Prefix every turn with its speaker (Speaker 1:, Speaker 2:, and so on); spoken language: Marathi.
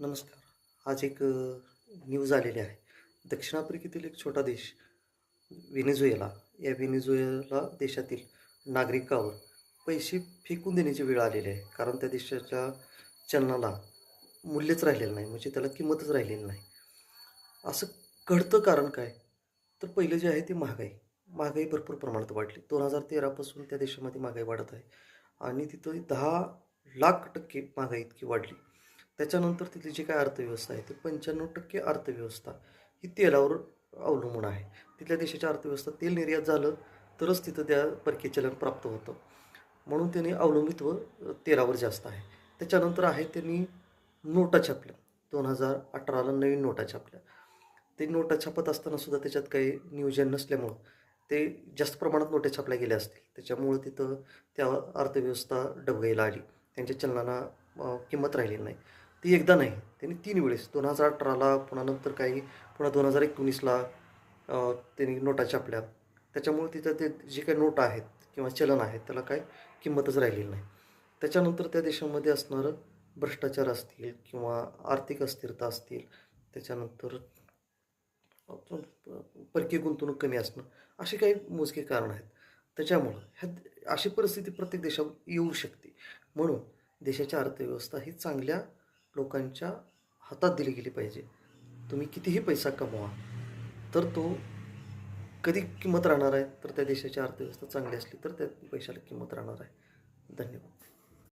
Speaker 1: नमस्कार. आज एक न्यूज आलेली आहे. दक्षिण आफ्रिकेतील एक छोटा देश व्हेनेझुएला. या व्हेनेझुएला देशातील नागरिकावर पैसे फेकून देण्याची वेळ आलेली आहे. कारण त्या देशाच्या चलनाला मूल्यच राहिलेलं नाही. म्हणजे त्याला किंमतच राहिलेली नाही. असं घडतं कारण काय? तर पहिलं जे आहे ते महागाई. महागाई भरपूर प्रमाणात वाढली. दोन हजार तेरापासून त्या देशामध्ये महागाई वाढत आहे. आणि तिथं दहा लाख टक्के महागाई इतकी वाढली. त्याच्यानंतर तिथली जी काय अर्थव्यवस्था आहे ती पंच्याण्णव टक्के अर्थव्यवस्था ही तेलावर अवलंबून आहे. तिथल्या देशाची अर्थव्यवस्था तेल निर्यात झालं तरच तिथं त्या परकीय चलन प्राप्त होतं. म्हणून त्यांनी अवलंबित्व तेलावर जास्त आहे. त्याच्यानंतर आहे त्यांनी नोटा छापल्या. दोन हजार अठराला नवीन नोटा छापल्या. ते नोटा छापत असताना सुद्धा त्याच्यात काही नियोजन नसल्यामुळं ते जास्त प्रमाणात नोटा छापल्या गेल्या असतील. त्याच्यामुळं तिथं त्या अर्थव्यवस्था डबघाईला आली. त्यांच्या चलनाला किंमत राहिली नाही. ती एकदा नाही. त्यांनी तीन वेळेस दोन हजार अठराला पुन्हा नंतर काही पुन्हा दोन हजार एकोणीसला त्यांनी नोटा छापल्या. त्याच्यामुळे तिथं ते जे काही नोटा आहेत किंवा चलन आहेत त्याला काय किंमतच राहिलेली नाही. त्याच्यानंतर त्या देशामध्ये असणारं भ्रष्टाचार असतील किंवा आर्थिक अस्थिरता असतील त्याच्यानंतर परकीय गुंतवणूक कमी असणं असे काही मोजके कारण आहेत. त्याच्यामुळं ह्या अशी परिस्थिती प्रत्येक देशावर येऊ शकते. म्हणून देशाची अर्थव्यवस्था ही चांगल्या लोकांच्या हातात दिली गेली पाहिजे. तुम्ही कितीही पैसा कमवा तर तो कधी किंमत राहणार आहे? तर त्या देशाची अर्थव्यवस्था चांगली असली तर त्या पैशाला किंमत राहणार आहे. धन्यवाद.